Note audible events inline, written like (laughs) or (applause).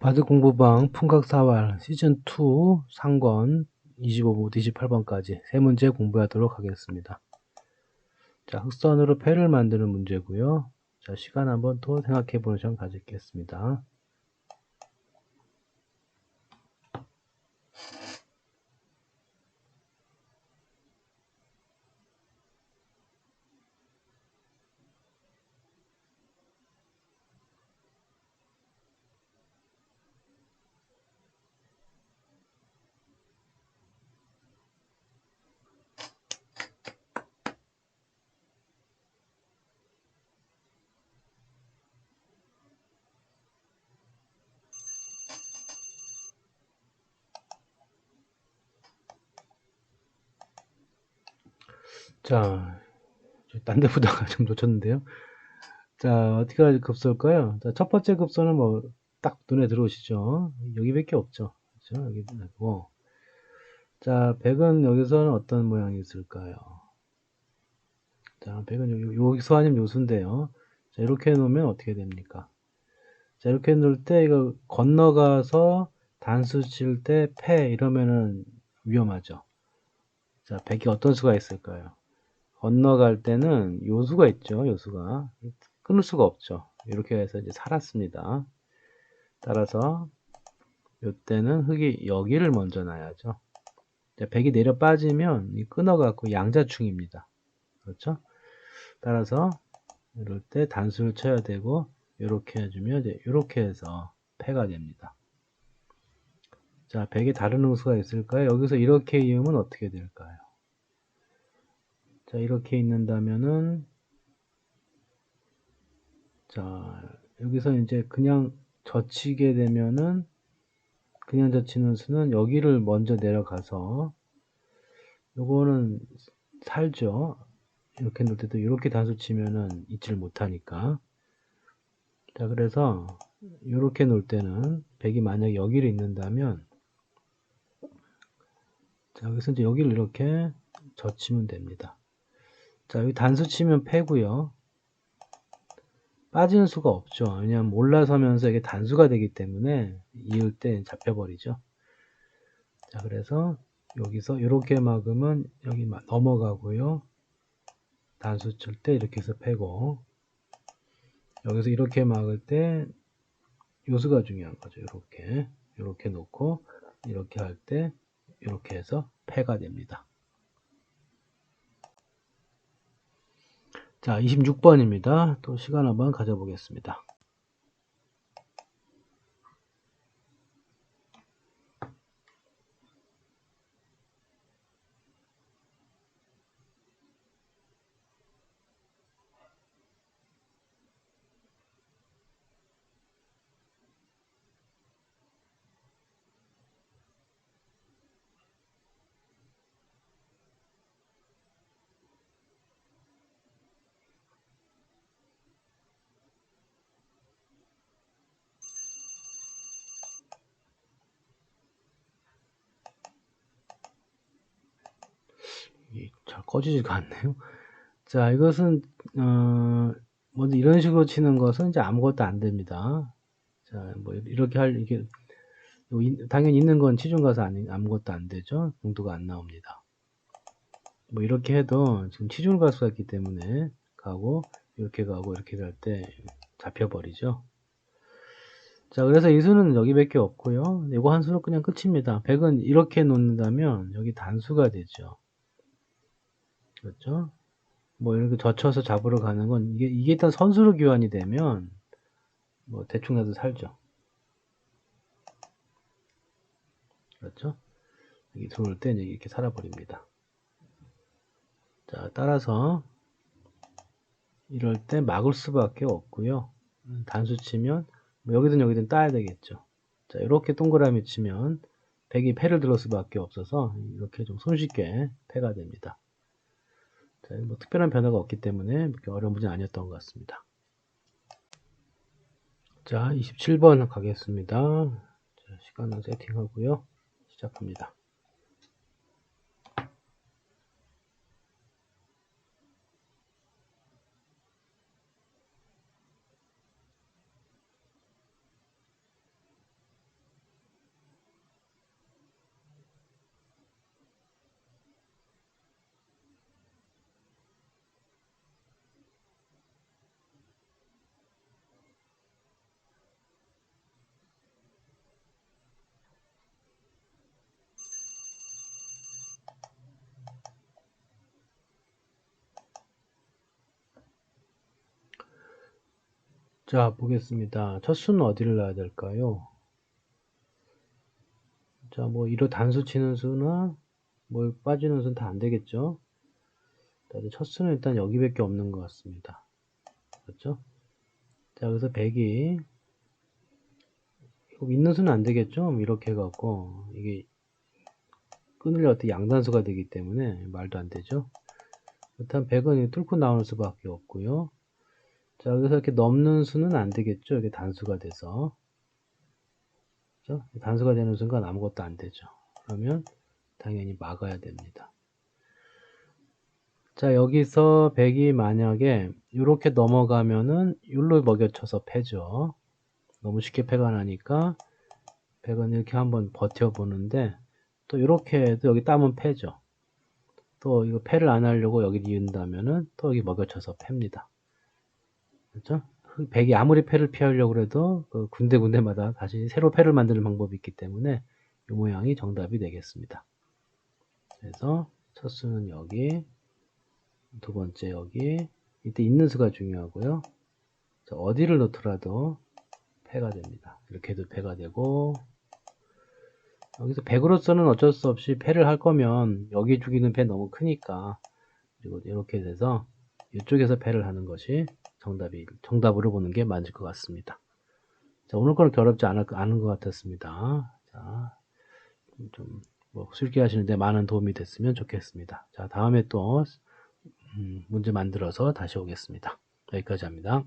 바드 공부방 풍각사활 시즌2 상권 25부터 28번까지 세 문제 공부하도록 하겠습니다. 자, 흑선으로 패를 만드는 문제고요. 자, 시간 한번 또 생각해 보는 시간 가지겠습니다. 자, 딴 데 보다가 (laughs) 좀 놓쳤는데요. 자, 어떻게 급소일까요? 자, 첫 번째 급소는 뭐, 딱 눈에 들어오시죠? 여기밖에 없죠. 그죠? 여기 있고. 자, 100은 여기서는 어떤 모양이 있을까요? 자, 100은 여기, 여기서 아니면 요수인데요. 자, 이렇게 놓으면 어떻게 됩니까? 자, 이렇게 놓을 때 이거 건너가서 단수 칠 때 패 이러면은 위험하죠. 자, 100이 어떤 수가 있을까요? 건너갈 때는 요수가 있죠. 요수가. 끊을 수가 없죠. 이렇게 해서 이제 살았습니다. 따라서 요때는 흙이 여기를 먼저 놔야죠. 백이 내려 빠지면 끊어갖고 양자충입니다. 그렇죠? 따라서 이럴 때 단수를 쳐야 되고 이렇게 해주면 이제 이렇게 해서 패가 됩니다. 자, 백에 다른 응수가 있을까요? 여기서 이렇게 이으면 어떻게 될까요? 자, 이렇게 있는다면은, 자, 여기서 이제 그냥 젖히게 되면은, 그냥 젖히는 수는 여기를 먼저 내려가서, 요거는 살죠. 이렇게 놓을 때도 이렇게 단수 치면은 잊지를 못하니까. 자, 그래서, 이렇게 놓을 때는, 백이 만약 여기를 있는다면, 자, 여기서 이제 여기를 이렇게 젖히면 됩니다. 자, 여기 단수 치면 패고요. 빠지는 수가 없죠. 왜냐하면 올라서면서 이게 단수가 되기 때문에 이을 때 잡혀버리죠. 자, 그래서 여기서 이렇게 막으면 여기 넘어가고요. 단수 칠 때 이렇게 해서 패고 여기서 이렇게 막을 때 요수가 중요한 거죠. 이렇게 이렇게 놓고 이렇게 할 때 이렇게 해서 패가 됩니다. 자, 26번입니다. 또 시간 한번 가져보겠습니다. 꺼지지가 않네요. 자, 이것은, 어, 먼저 이런 식으로 치는 것은 이제 아무것도 안 됩니다. 자, 뭐, 이렇게 할, 이게, 당연히 있는 건 치중 가서 아니, 아무것도 안 되죠. 공도가 안 나옵니다. 뭐, 이렇게 해도 지금 치중을 갈 수가 있기 때문에 가고, 이렇게 가고, 이렇게 갈 때 잡혀버리죠. 자, 그래서 이 수는 여기밖에 없고요. 이거 한 수는 그냥 끝입니다. 100은 이렇게 놓는다면 여기 단수가 되죠. 그렇죠? 뭐 이렇게 젖혀서 잡으러 가는 건 이게 이게 일단 선수로 교환이 되면 뭐 대충 해도 살죠. 그렇죠? 여기 들어올 때 이렇게 살아버립니다. 자, 따라서 이럴 때 막을 수밖에 없고요. 단수 치면 뭐 여기든 여기든 따야 되겠죠. 자, 이렇게 동그라미 치면 백이 패를 들을 수밖에 없어서 이렇게 좀 손쉽게 패가 됩니다. 자, 뭐 특별한 변화가 없기 때문에 어려운 문제 아니었던 것 같습니다. 자, 27번 가겠습니다. 자, 시간을 세팅하고요. 시작합니다. 자, 보겠습니다. 첫 수는 어디를 놔야 될까요? 자, 뭐, 이로 단수 치는 수나, 뭐, 빠지는 수는 다 안 되겠죠? 일단 첫 수는 일단 여기밖에 없는 것 같습니다. 그렇죠? 자, 그래서 100이, 있는 수는 안 되겠죠? 이렇게 해갖고, 이게, 끊으려 어떻게 양단수가 되기 때문에 말도 안 되죠? 일단 100은 뚫고 나오는 수밖에 없고요. 자, 그래서 이렇게 넘는 수는 안 되겠죠? 이게 단수가 돼서. 그죠? 단수가 되는 순간 아무것도 안 되죠. 그러면 당연히 막아야 됩니다. 자, 여기서 100이 만약에 이렇게 넘어가면은 율로 먹여쳐서 패죠. 너무 쉽게 패가 나니까 100은 이렇게 한번 버텨보는데 또 이렇게 해도 여기 따면 패죠. 또 이거 패를 안 하려고 여기 이은다면은 또 여기 먹여쳐서 팹니다. 그렇죠? 백이 아무리 패를 피하려고 해도 그 군데군데마다 다시 새로 패를 만드는 방법이 있기 때문에 이 모양이 정답이 되겠습니다. 그래서 첫 수는 여기, 두 번째 여기, 이때 있는 수가 중요하고요. 어디를 놓더라도 패가 됩니다. 이렇게 해도 패가 되고 여기서 100으로서는 어쩔 수 없이 패를 할 거면 여기 죽이는 패 너무 크니까 그리고 이렇게 돼서 이쪽에서 패를 하는 것이 정답이 정답으로 보는 게 맞을 것 같습니다. 자, 오늘 거는 어렵지 않을, 않은 것 같았습니다. 자, 좀뭐 술기 하시는데 많은 도움이 됐으면 좋겠습니다. 자, 다음에 또 음, 문제 만들어서 다시 오겠습니다. 여기까지 합니다.